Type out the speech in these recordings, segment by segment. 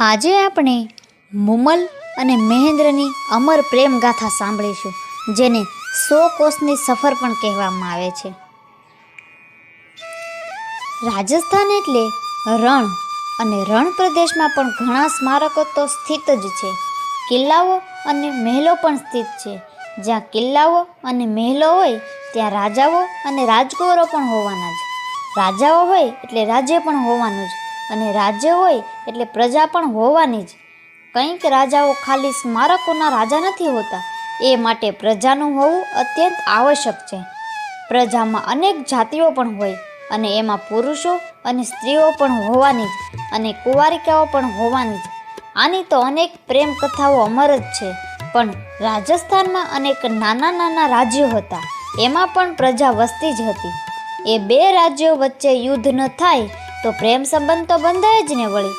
આજે આપણે મુમલ અને મહેન્દ્રની અમર પ્રેમ ગાથા સાંભળીશું, જેને સો કોષની સફર પણ કહેવામાં આવે છે. રાજસ્થાન એટલે રણ, અને રણ પ્રદેશમાં પણ ઘણા સ્મારકો તો સ્થિત જ છે. કિલ્લાઓ અને મહેલો પણ સ્થિત છે. જ્યાં કિલ્લાઓ અને મહેલો હોય, ત્યાં રાજાઓ અને રાજકુંવરો પણ હોવાના જ. રાજાઓ હોય એટલે રાજ્ય પણ હોવાનું જ. અને રાજ્ય હોય એટલે પ્રજા પણ હોવાની જ. કંઈક રાજાઓ ખાલી સ્મારકોના રાજા નથી હોતા. એ માટે પ્રજાનું હોવું અત્યંત આવશ્યક છે. પ્રજામાં અનેક જાતિઓ પણ હોય અને એમાં પુરુષો અને સ્ત્રીઓ પણ હોવાની જ અને કુંવારિકાઓ પણ હોવાની જ. આની તો અનેક પ્રેમ કથાઓ અમર જ છે. પણ રાજસ્થાનમાં અનેક નાના નાના રાજ્યો હતા. એમાં પણ પ્રજા વસતી જ હતી. એ બે રાજ્યો વચ્ચે યુદ્ધ ન થાય તો પ્રેમ સંબંધ તો બંધાય જ ને વળી.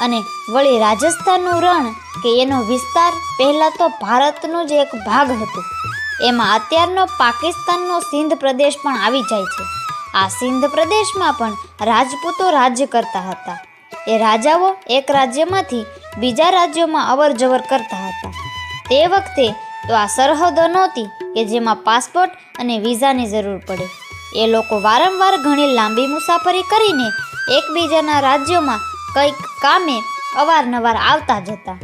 અને વળી રાજસ્થાનનું રણ કે એનો વિસ્તાર પહેલાં તો ભારતનું જ એક ભાગ હતું. એમાં અત્યારનો પાકિસ્તાનનો સિંધ પ્રદેશ પણ આવી જાય છે. આ સિંધ પ્રદેશમાં પણ રાજપૂતો રાજ્ય કરતા હતા. એ રાજાઓ એક રાજ્યમાંથી બીજા રાજ્યોમાં અવર જવર કરતા હતા. તે વખતે તો આ સરહદો નહોતી કે જેમાં પાસપોર્ટ અને વિઝાની જરૂર પડે. એ લોકો વારંવાર ઘણી લાંબી મુસાફરી કરીને એકબીજાના રાજ્યોમાં કંઈક કામે અવારનવાર આવતા જ હતા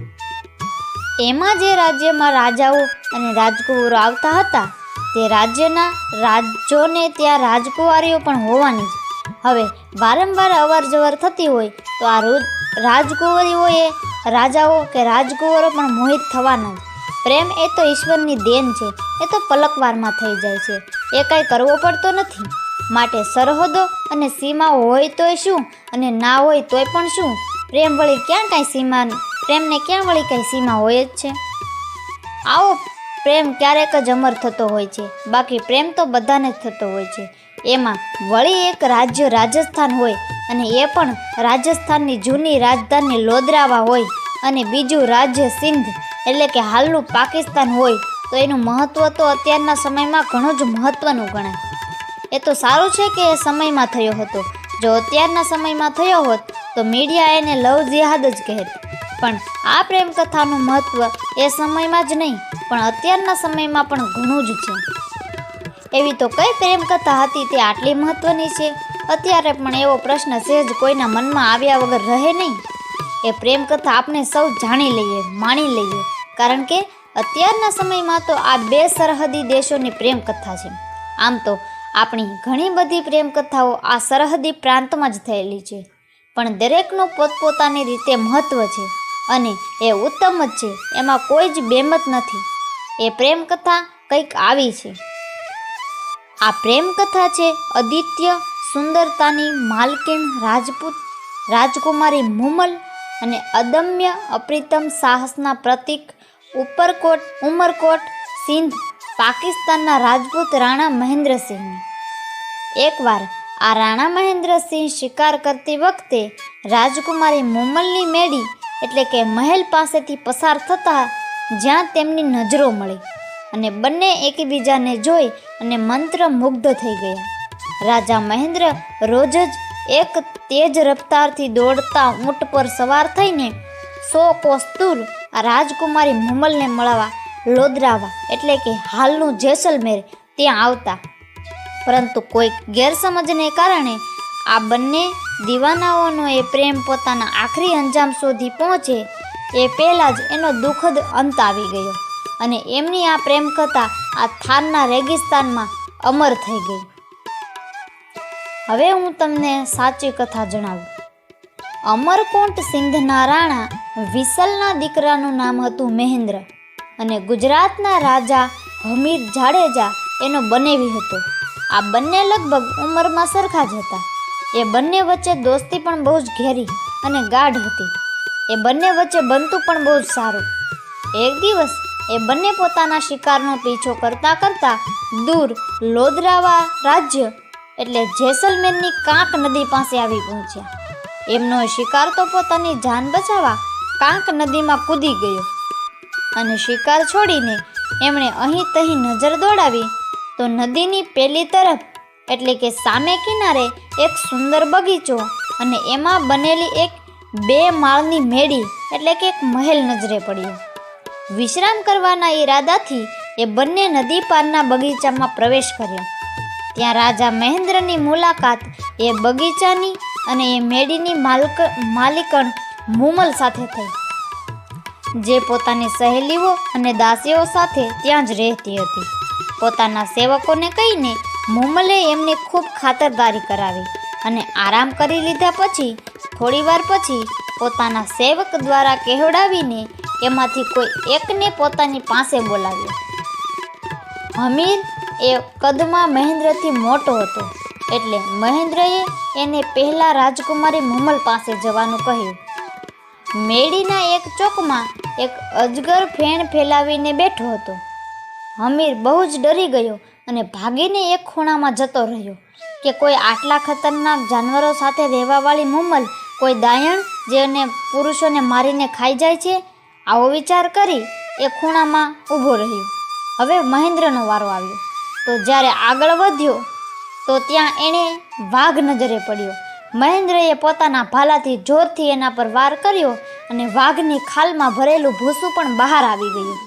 એમાં જે રાજ્યમાં રાજાઓ અને રાજકુંવરો આવતા હતા, તે રાજ્યના રાજ્યોને ત્યાં રાજકુંવારીઓ પણ હોવાની. હવે વારંવાર અવર જવર થતી હોય તો આ રોજ રાજકુંવરીઓએ રાજાઓ કે રાજકુંવરો પણ મોહિત થવાના. જ પ્રેમ એ તો ઈશ્વરની દેન છે, એ તો પલકવારમાં થઈ જાય છે, એ કાંઈ કરવો પડતો નથી. માટે સરહદો અને સીમાઓ હોય તોય શું અને ના હોય તોય પણ શું? પ્રેમ વળી ક્યાં કાંઈ સીમા પ્રેમને ક્યાં વળી કાંઈ સીમા હોય જ છે? આવો, પ્રેમ ક્યારેક જ અમર થતો હોય છે. બાકી પ્રેમ તો બધાને જ થતો હોય છે. એમાં વળી એક રાજ્ય રાજસ્થાન હોય અને એ પણ રાજસ્થાનની જૂની રાજધાની લોદરાવા હોય અને બીજું રાજ્ય સિંધ, એટલે કે હાલનું પાકિસ્તાન હોય, તો એનું મહત્ત્વ તો અત્યારના સમયમાં ઘણું જ મહત્ત્વનું ગણાય. એ તો સારું છે કે એ સમયમાં થયો હતો. જો અત્યારના સમયમાં થયો હોત, તો મીડિયા એને લવ જિહાદ જ કહેત. પણ આ પ્રેમ કથાનું મહત્ત્વ એ સમયમાં જ નહીં, પણ અત્યારના સમયમાં પણ ઘણું જ છે. એવી તો કઈ પ્રેમ કથા હતી તે આટલી મહત્ત્વની છે? અત્યારે પણ એવો પ્રશ્ન સહેજ કોઈના મનમાં આવ્યા વગર રહે નહીં. એ પ્રેમ કથા આપણે સૌ જાણી લઈએ, માણી લઈએ. કારણ કે અત્યારના સમયમાં તો આ બે સરહદી દેશોની પ્રેમ કથા છે. આમ તો આપણી ઘણી બધી પ્રેમ કથાઓ આ સરહદી પ્રાંતમાં જ થયેલી છે. પણ દરેકનું પોતપોતાની રીતે મહત્ત્વ છે અને એ ઉત્તમ જ છે, એમાં કોઈ જ બેમત નથી. એ પ્રેમ કથા કંઈક આવી છે. આ પ્રેમ કથા છે અદિત્ય સુંદરતાની માલકીન રાજપૂત, રાજકુમારી મુમલ અને અદમ્ય અપ્રિતમ સાહસના પ્રતીક ઉપરકોટ, ઉમરકોટ, સિંધ પાકિસ્તાનના રાજપૂત રાણા મહેન્દ્રસિંહની. એકવાર આ રાણા મહેન્દ્રસિંહ શિકાર કરતી વખતે રાજકુમારી મુમલની મેળી એટલે કે મહેલ પાસેથી પસાર થતા જ્યાં તેમની નજરો મળી અને બંને એકબીજાને જોઈ અને મંત્ર મુગ્ધ થઈ ગયા. રાજા મહેન્દ્ર રોજ જ એક તેજ રફતારથી દોડતા ઊંટ પર સવાર થઈને સો કોસ દૂર આ રાજકુમારી મુમલને મળવા લોદરાવા એટલે કે હાલનું જેસલમેર ત્યાં આવતા. પરંતુ કોઈ ગેરસમજને કારણે આ બંને દીવાનાઓનો એ પ્રેમ પોતાના આખરી અંજામ સુધી પહોંચે એ પહેલાં જ એનો દુઃખદ અંત આવી ગયો અને એમની આ પ્રેમ કથા આ થારના રેગિસ્તાનમાં અમર થઈ ગઈ. હવે હું તમને સાચી કથા જણાવું. અમરકોટ સિંધના રાણા વિસલના દીકરાનું નામ હતું મહેન્દ્ર. અને ગુજરાતના રાજા હમીર જાડેજા એનો બનેવી હતો. આ બંને લગભગ ઉંમરમાં સરખા જ હતા. એ બંને વચ્ચે દોસ્તી પણ બહુ જ ઘેરી અને ગાઢ હતી. એ બંને વચ્ચે બનતું પણ બહુ જ સારું. એક દિવસ એ બંને પોતાના શિકારનો પીછો કરતા કરતા દૂર લોદરાવા રાજ્ય એટલે જેસલમેરની કાંક નદી પાસે આવી પહોંચ્યા. એમનો શિકાર તો પોતાની જાન બચાવવા કાંક નદીમાં કૂદી ગયો. અને શિકાર છોડીને એમણે અહીં તહીં નજર દોડાવી તો નદીની પેલી તરફ, એટલે કે સામે કિનારે, એક સુંદર બગીચો અને એમાં બનેલી એક બે માળની મેડી એટલે કે એક મહેલ નજરે પડ્યો. વિશ્રામ કરવાના ઈરાદાથી એ બંને નદી પારના બગીચામાં પ્રવેશ કર્યો. ત્યાં રાજા મહેન્દ્રની મુલાકાત, એ બગીચાની અને એ મેડીની માલક, માલિકણ મુમલ સાથે થઈ. જે પોતાની સહેલીઓ અને દાસીઓ સાથે ત્યાં જ રહેતી હતી. પોતાના સેવકોને કહીને મુમલે એમને ખૂબ ખાતરદારી કરાવી અને આરામ કરી લીધા પછી થોડીવાર પછી પોતાના સેવક દ્વારા કહેવડાવીને એમાંથી કોઈ એકને પોતાની પાસે બોલાવ્યો. હમીર એ કદમાં મહેન્દ્રથી મોટો હતો, એટલે મહેન્દ્રએ એને પહેલાં રાજકુમારી મુમલ પાસે જવાનું કહ્યું. મેડીના એક ચોકમાં એક અજગર ફેણ ફેલાવીને બેઠો હતો. હમીર બહુ જ ડરી ગયો અને ભાગીને એક ખૂણામાં જતો રહ્યો કે કોઈ આટલા ખતરનાક જાનવરો સાથે રહેવાવાળી મુમલ, કોઈ દાયણ જેને પુરુષોને મારીને ખાઈ જાય છે, આવો વિચાર કરી એ ખૂણામાં ઊભો રહ્યો. હવે મહેન્દ્રનો વારો આવ્યો. તો જ્યારે આગળ વધ્યો, તો ત્યાં એણે વાઘ નજરે પડ્યો. મહેન્દ્રએ પોતાના ભાલાથી જોરથી એના પર વાર કર્યો અને વાઘની ખાલમાં ભરેલું ભૂસું પણ બહાર આવી ગયું.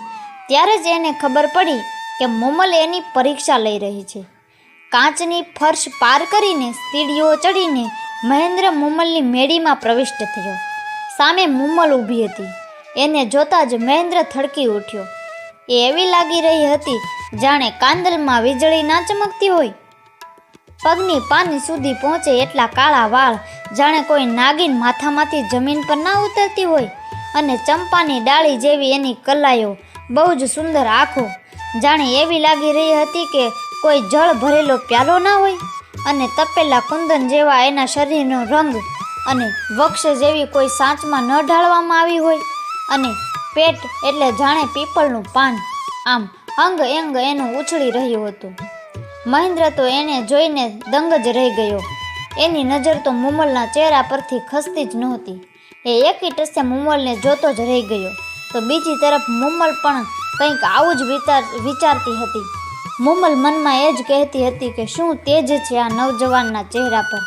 ત્યારે જ એને ખબર પડી કે મુમલ એની પરીક્ષા લઈ રહી છે. કાચની ફર્શ પાર કરીને સીડીઓ ચડીને મહેન્દ્ર મુમલની મેડીમાં પ્રવિષ્ટ થયો. સામે મુમલ ઊભી હતી. એને જોતાં જ મહેન્દ્ર થડકી ઉઠ્યો. એ એવી લાગી રહી હતી, જાણે કાંદલમાં વીજળી ના ચમકતી હોય પગની પાની સુધી પહોંચે એટલા કાળા વાળ. જાણે કોઈ નાગિન માથામાંથી જમીન પર ના ઉતરતી હોય. અને ચંપાની ડાળી જેવી એની કલાઈઓ. બહુ જ સુંદર આંખો. જાણે એવી લાગી રહી હતી કે કોઈ જળ ભરેલો પ્યાલો ના હોય. અને તપેલા કુંદન જેવા એના શરીરનો રંગ અને વક્ષ જેવી કોઈ સાંચમાં ન ઢાળવામાં આવી હોય. અને પેટ એટલે જાણે પીપળનું પાન. આમ અંગ અંગ એનું ઉછળી રહ્યું હતું. મહેન્દ્ર તો એને જોઈને દંગ જ રહી ગયો. એની નજર તો મુમલના ચહેરા પરથી ખસતી જ નહોતી. એ એકી ટસે મુમલને જોતો જ રહી ગયો. તો બીજી તરફ મુમલ પણ કંઈક આવું જ વિચાર, વિચારતી હતી. મુમલ મનમાં એ જ કહેતી હતી કે શું તેજ છે આ નવજવાનના ચહેરા પર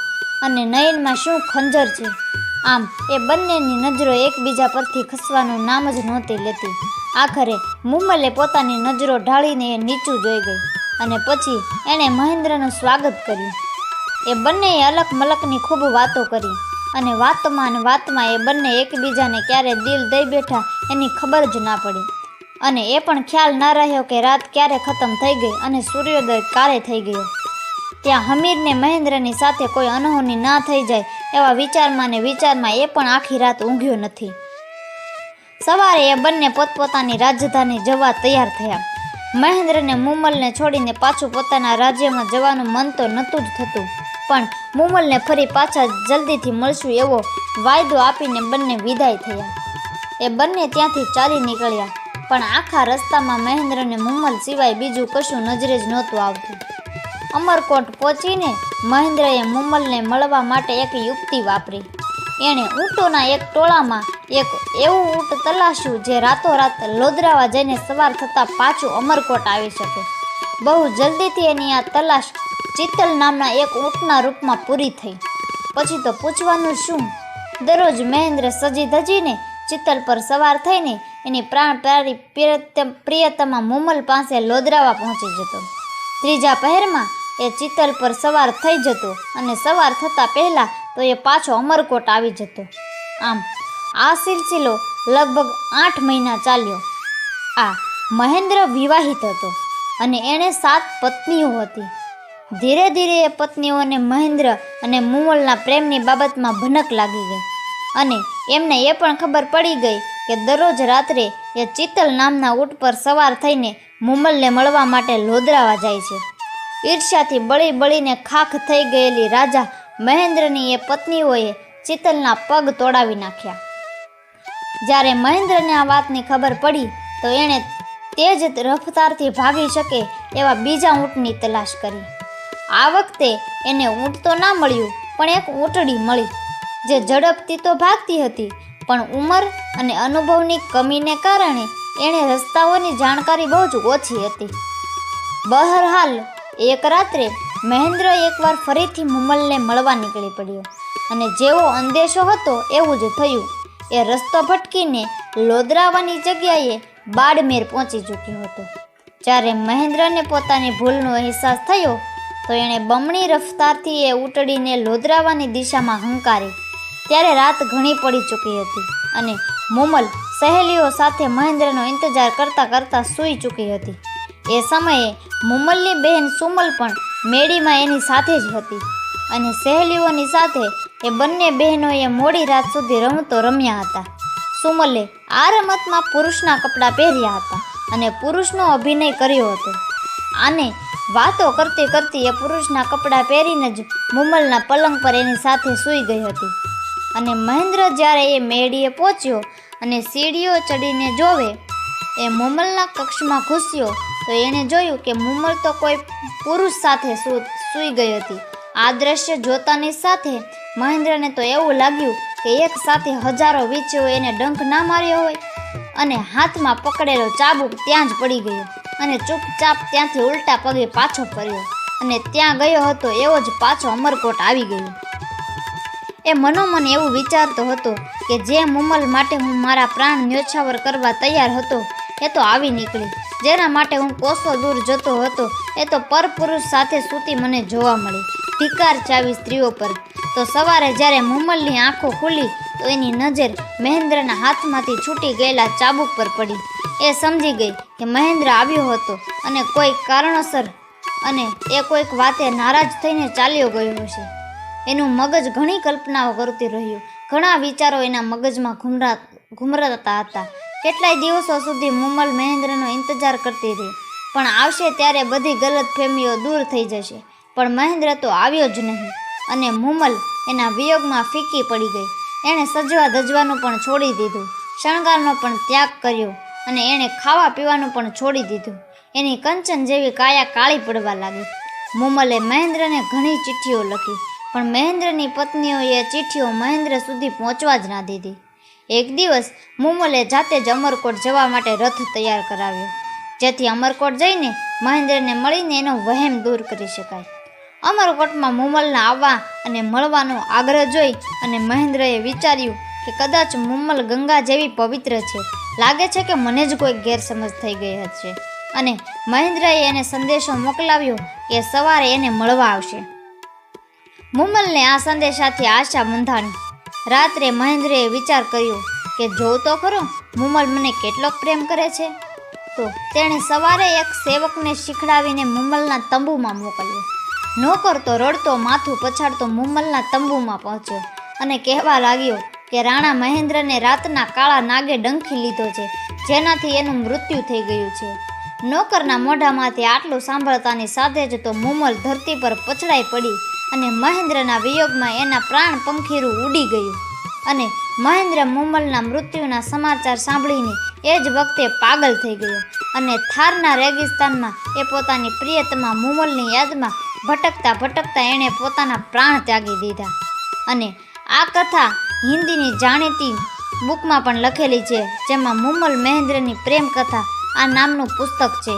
અને નયનમાં શું ખંજર છે? આમ, એ બંનેની નજરો એકબીજા પરથી ખસવાનું નામ જ નહોતી લેતી. આખરે મુમલે પોતાની નજરો ઢાળીને એ નીચું જોઈ ગઈ. અને પછી એણે મહેન્દ્રનું સ્વાગત કર્યું. એ બંનેએ અલક મલકની ખૂબ વાતો કરી અને વાતમાં અને વાતમાં એ બંને એકબીજાને ક્યારે દિલ દઈ બેઠા એની ખબર જ ના પડી. અને એ પણ ખ્યાલ ના રહ્યો કે રાત ક્યારે ખતમ થઈ ગઈ અને સૂર્યોદય ક્યારે થઈ ગયો. ત્યાં હમીરને મહેન્દ્રની સાથે કોઈ અનહોની ના થઈ જાય એવા વિચારમાં ને વિચારમાં એ પણ આખી રાત ઊંઘ્યો નથી. સવારે એ બંને પોતપોતાની રાજધાની જવા તૈયાર થયા. મહેન્દ્રને મુમલને છોડીને પાછું પોતાના રાજ્યમાં જવાનું મન તો નહોતું જ થતું. પણ મુમલને ફરી પાછા જલ્દીથી મળશું એવો વાયદો આપીને બંને વિદાય થયા. એ બંને ત્યાંથી ચાલી નીકળ્યા. પણ આખા રસ્તામાં મહેન્દ્રને મુમલ સિવાય બીજું કશું નજરે જ નહોતું આવતું. અમરકોટ પહોંચીને મહેન્દ્રએ મુમલને મળવા માટે એક યુક્તિ વાપરી. એણે ઊંટોના એક ટોળામાં એક એવું ઊંટ તલાશ્યું જે રાતોરાત લોદરાવા જઈને સવાર થતાં પાછું અમરકોટ આવી શકે. બહુ જલ્દીથી એની આ તલાશ ચિત્તલ નામના એક ઊંટના રૂપમાં પૂરી થઈ. પછી તો પૂછવાનું શું? દરરોજ મહેન્દ્ર સજી ધજીને ચિત્તલ પર સવાર થઈને એની પ્રાણ પ્યારી પ્રિયતમ મુમલ પાસે લોદરાવા પહોંચી જતો. ત્રીજા પહેરમાં એ ચિત્તલ પર સવાર થઈ જતો અને સવાર થતાં પહેલાં તો એ પાછો અમરકોટ આવી જતો. આમ, આ સિલસિલો લગભગ આઠ મહિના ચાલ્યો. આ મહેન્દ્ર વિવાહિત હતો અને એણે સાત પત્નીઓ હતી. ધીરે ધીરે એ પત્નીઓને મહેન્દ્ર અને મુમલના પ્રેમની બાબતમાં ભનક લાગી ગઈ. અને એમને એ પણ ખબર પડી ગઈ કે દરરોજ રાત્રે એ ચિત્તલ નામના ઊંટ પર સવાર થઈને મુમલને મળવા માટે લોદરાવા જાય છે. ઈર્ષ્યાથી બળી બળીને ખાખ થઈ ગયેલી રાજા મહેન્દ્રની એ પત્નીઓએ ચિત્તલના પગ તોડાવી નાખ્યા. જ્યારે મહેન્દ્રને આ વાતની ખબર પડી, તો એણે તે જ રફતારથી ભાગી શકે એવા બીજા ઊંટની તલાશ કરી. આ વખતે એને ઊંટ તો ના મળ્યું, પણ એક ઊંટડી મળી, જે ઝડપથી તો ભાગતી હતી, પણ ઉંમર અને અનુભવની કમીને કારણે એણે રસ્તાઓની જાણકારી બહુ જ ઓછી હતી. બહરહાલ, એક રાત્રે મહેન્દ્ર એકવાર ફરીથી મુમલને મળવા નીકળી પડ્યો. અને જેવો અંદેશો હતો એવું જ થયું. એ રસ્તો ભટકીને લોદરાવાની જગ્યાએ બાડમેર પહોંચી ચૂક્યો હતો. જ્યારે મહેન્દ્રને પોતાની ભૂલનો અહેસાસ થયો, તો એણે બમણી રફતારથી એ ઉટડીને લોદરાવાની દિશામાં હંકારી. ત્યારે રાત ઘણી પડી ચૂકી હતી અને મુમલ સહેલીઓ સાથે મહેન્દ્રનો ઇંતજાર કરતાં કરતાં સૂઈ ચૂકી હતી. એ સમયે મુમલની બહેન સુમલ પણ મેળીમાં એની સાથે જ હતી. અને સહેલીઓની સાથે એ બંને બહેનોએ મોડી રાત સુધી રમતો રમ્યા હતા. સુમલે આ રમતમાં પુરુષના કપડાં પહેર્યા હતા અને પુરુષનો અભિનય કર્યો હતો. આને વાતો કરતી કરતી એ પુરુષના કપડાં પહેરીને જ મુમલના પલંગ પર એની સાથે સૂઈ ગઈ હતી. અને મહેન્દ્ર જ્યારે એ મેળીએ પહોંચ્યો અને સીડીઓ ચડીને જોવે, એ મુમલના કક્ષમાં ઘૂસ્યો તો એણે જોયું કે મુમલ તો કોઈ પુરુષ સાથે સૂઈ ગઈ હતી. આ દ્રશ્ય જોતાની સાથે મહેન્દ્રને તો એવું લાગ્યું કે એક સાથે હજારો વીંચ્યો એને ડંખ ના માર્યો હોય અને હાથમાં પકડેલો ચાબુક ત્યાં જ પડી ગયો અને ચૂપચાપ ત્યાંથી ઉલટા પગે પાછો ફર્યો અને ત્યાં ગયો હતો એવો જ પાછો અમરકોટ આવી ગયો. એ મનોમન એવું વિચારતો હતો કે જે મુમલ માટે હું મારા પ્રાણ ન્યોછાવર કરવા તૈયાર હતો એ તો આવી નીકળી. જેના માટે હું કોસો દૂર જતો હતો, એ તો પરપુરુષ સાથે સૂતી મને જોવા મળી. ધિકાર ચાવી સ્ત્રીઓ પર. તો સવારે જ્યારે મુમલની આંખો ખુલી, તો એની નજર મહેન્દ્રના હાથમાંથી છૂટી ગયેલા ચાબુક પર પડી. એ સમજી ગઈ કે મહેન્દ્ર આવ્યો હતો અને કોઈ કારણોસર અને એ કોઈક વાતે નારાજ થઈને ચાલ્યો ગયો હશે. એનું મગજ ઘણી કલ્પનાઓ કરતી રહ્યું. ઘણા વિચારો એના મગજમાં ઘુમરા ઘુમરાતા હતા. કેટલાય દિવસો સુધી મુમલ મહેન્દ્રનો ઇંતજાર કરતી રહી પણ આવશે ત્યારે બધી ગલત ફેમીઓ દૂર થઈ જશે. પણ મહેન્દ્ર તો આવ્યો જ નહીં. અને મુમલ એના વિયોગમાં ફીકી પડી ગઈ. એણે સજવા ધજવાનું પણ છોડી દીધું. શણગારનો પણ ત્યાગ કર્યો અને એણે ખાવા પીવાનું પણ છોડી દીધું. એની કંચન જેવી કાયા કાળી પડવા લાગી. મુમલે મહેન્દ્રને ઘણી ચિઠ્ઠીઓ લખી. પણ મહેન્દ્રની પત્નીઓએ ચિઠ્ઠીઓ મહેન્દ્ર સુધી પહોંચવા જ ના દીધી. એક દિવસ મુમલે જાતે જ અમરકોટ જવા માટે રથ તૈયાર કરાવ્યો. જેથી અમરકોટ જઈને મહેન્દ્રને મળીને એનો વહેમ દૂર કરી શકાય. અમરકોટમાં મુમલના આવવા અને મળવાનો આગ્રહ જોઈ અને મહેન્દ્રએ વિચાર્યું કે કદાચ મુમલ ગંગા જેવી પવિત્ર છે. લાગે છે કે મને જ કોઈ ગેરસમજ થઈ ગઈ હશે. અને મહેન્દ્રએ એને સંદેશો મોકલાવ્યો કે સવારે એને મળવા આવશે. મુમલને આ સંદેશાથી આશા બંધાણી રાત્રે મહેન્દ્રએ વિચાર કર્યો કે જોઉં તો ખરો, મુમલ મને કેટલો પ્રેમ કરે છે. તો તેણે સવારે એક સેવકને શીખડાવીને મુમલના તંબુમાં મોકલ્યો. નોકર તો રડતો, માથું પછાડતો મુમલના તંબુમાં પહોંચ્યો અને કહેવા લાગ્યો કે રાણા મહેન્દ્રને રાતના કાળા નાગે ડંખી લીધો છે, જેનાથી એનું મૃત્યુ થઈ ગયું છે. નોકરના મોઢામાંથી આટલું સાંભળતાની સાથે જ તો મુમલ ધરતી પર પછડાઈ પડી અને મહેન્દ્રના વિયોગમાં એના પ્રાણ પંખીરું ઉડી ગયું. અને મહેન્દ્ર મુમલના મૃત્યુના સમાચાર સાંભળીને એ જ વખતે પાગલ થઈ ગયો અને થારના રેગિસ્તાનમાં એ પોતાની પ્રિયતમા મુમલની યાદમાં ભટકતા ભટકતા એણે પોતાના પ્રાણ ત્યાગી દીધા. અને આ કથા હિન્દીની જાણીતી બુકમાં પણ લખેલી છે, જેમાં મુમલ મહેન્દ્રની પ્રેમ કથા આ નામનું પુસ્તક છે.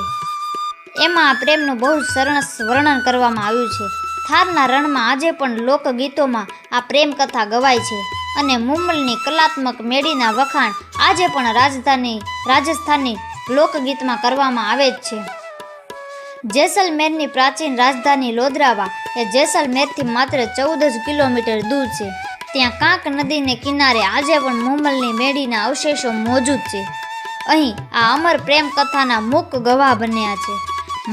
એમાં આ પ્રેમનું બહુ સરસ વર્ણન કરવામાં આવ્યું છે. થારના રણમાં આજે પણ લોકગીતોમાં આ પ્રેમ કથા ગવાય છે અને મુમલની કલાત્મક મેળીના વખાણ આજે પણ રાજધાની રાજસ્થાનની લોકગીતમાં કરવામાં આવે જ છે. જેસલમેરની પ્રાચીન રાજધાની લોધરાવા એ જેસલમેરથી માત્ર ચૌદ જ કિલોમીટર દૂર છે. ત્યાં કાંક નદીને કિનારે આજે પણ મુમલની મેળીના અવશેષો મોજૂદ છે. અહીં આ અમર પ્રેમ કથાના મુક ગવાહ બન્યા છે.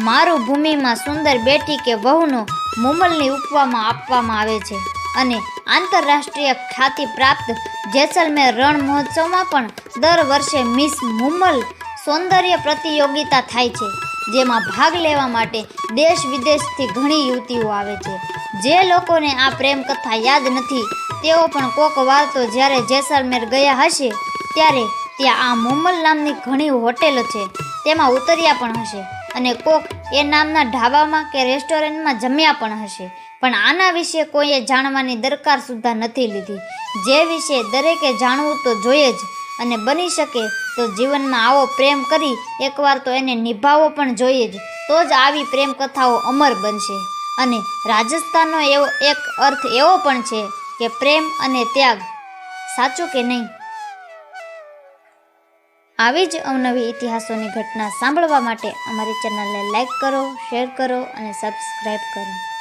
મારું ભૂમિમાં સુંદર બેટી કે વહુનો મુમલની ઉપવામાં આપવામાં આવે છે અને આંતરરાષ્ટ્રીય ખ્યાતિ પ્રાપ્ત જેસલમેર રણ મહોત્સવમાં પણ દર વર્ષે મિસ મુમલ સૌંદર્ય પ્રતિયોગિતા થાય છે, જેમાં ભાગ લેવા માટે દેશ વિદેશથી ઘણી યુવતીઓ આવે છે. જે લોકોને આ પ્રેમ કથા યાદ નથી, તેઓ પણ કોક વાર તો જ્યારે જેસલમેર ગયા હશે, ત્યારે ત્યાં આ મુમલ નામની ઘણી હોટેલો છે, તેમાં ઉતર્યા પણ હશે. અને કોક એ નામના ઢાબામાં કે રેસ્ટોરન્ટમાં જમ્યા પણ હશે. પણ આના વિશે કોઈએ જાણવાની દરકાર સુદ્ધા નથી લીધી. જે વિશે દરેકે જાણવું તો જોઈએ જ, અને બની શકે તો જીવનમાં આવો પ્રેમ કરી એકવાર તો એને નિભાવવો પણ જોઈએ જ, તો જ આવી પ્રેમ કથાઓ અમર બનશે. અને રાજસ્થાનનો એવો એક અર્થ એવો પણ છે કે પ્રેમ અને ત્યાગ સાચું કે નહીં? આવી જ અવનવી ઇતિહાસોની ઘટના સાંભળવા માટે અમારી ચેનલને લાઇક કરો, શેર કરો અને સબસ્ક્રાઈબ કરો.